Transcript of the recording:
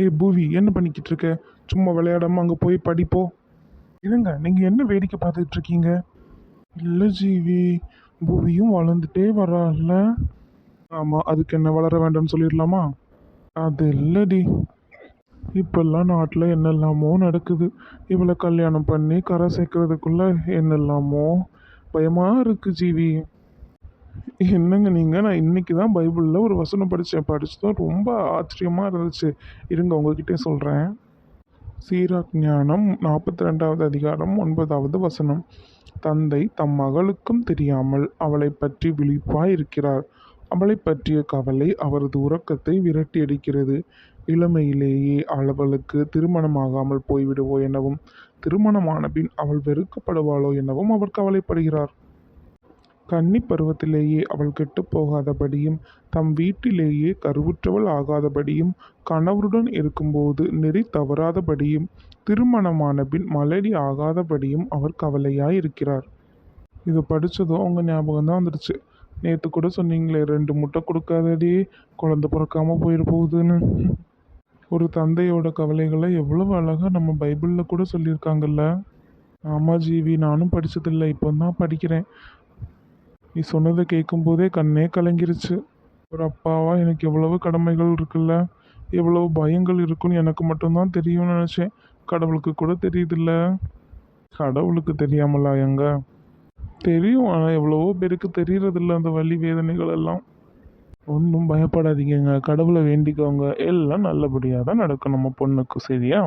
ஏய் பூவி என்ன பண்ணிக்கிட்டு இருக்க சும்மா விளையாடாம அங்கே போய் படிப்போ. இருங்க நீங்கள் என்ன வேடிக்கை பார்த்துட்டு இருக்கீங்க இல்லை ஜீவி பூவியும் வளர்ந்துட்டே வரால ஆமாம் அதுக்கு என்ன வளர வேண்டாம்னு சொல்லிடலாமா? அது இல்லடி. இப்பெல்லாம் நாட்டில் என்னெல்லாமோ நடக்குது. இவளை கல்யாணம் பண்ணி கரை சேர்க்கறதுக்குள்ளே என்னெல்லாமோ பயமாக இருக்குது ஜீவி. என்னங்க நீங்கள் நான் இன்னைக்கு தான் பைபிளில் ஒரு வசனம் படித்தேன் படித்ததும் ரொம்ப ஆச்சரியமாக இருந்துச்சு. இருங்க உங்ககிட்டே சொல்கிறேன் சீராக் ஞானம் நாற்பத்தி ரெண்டாவது அதிகாரம் ஒன்பதாவது வசனம். தந்தை தம் மகளுக்கும் தெரியாமல் அவளை பற்றி விழிப்பாய் இருக்கிறார் அவளை பற்றிய கவலை அவரது உறக்கத்தை விரட்டி அடிக்கிறது இளமையிலேயே அவளுக்கு திருமணமாகாமல் போய்விடுவோ எனவும் திருமணமான பின் அவள் வெறுக்கப்படுவாளோ எனவும் அவர் கவலைப்படுகிறார். கன்னி பருவத்திலேயே அவள் கெட்டுப் போகாதபடியும் தம் வீட்டிலேயே கருவுற்றவள் ஆகாதபடியும் கணவருடன் இருக்கும்போது நெறி தவறாதபடியும் திருமணமான பின் மலடி ஆகாதபடியும் அவர் கவலையாயிருக்கிறார். இருக்கிறார் படித்ததும் அவங்க ஞாபகம் தான் வந்துடுச்சு நேற்று கூட சொன்னீங்களே ரெண்டு முட்டை கொடுக்காதடி குழந்தை பிறக்காமல் போயிட போகுதுன்னு ஒரு தந்தையோட கவலைகளை எவ்வளவு அழகாக நம்ம பைபிளில் கூட சொல்லியிருக்காங்கல்ல. ஆமாம் ஜீவி நானும் படித்ததில்லை இப்போ தான் படிக்கிறேன். நீ சொன்னதை கேட்கும்போதே கண்ணே கலங்கிருச்சு. ஒரு அப்பாவா எனக்கு எவ்வளவு கடமைகள் இருக்குல்ல? எவ்வளவு பயங்கள் இருக்குன்னு எனக்கு மட்டும்தான் தெரியும்னு நினச்சேன். கடவுளுக்கு கூட தெரியுதுல்ல. கடவுளுக்கு தெரியாமலா எங்க? தெரியும் ஆனால் எவ்வளவோ பேருக்கு தெரியறதில்ல அந்த வலி வேதனைகள் எல்லாம். ஒன்றும் பயப்படாதீங்க கடவுளை வேண்டிக்கோங்க. எல்லாம் நல்லபடியாக தான் நடக்கும் நம்ம பொண்ணுக்கு சரியா?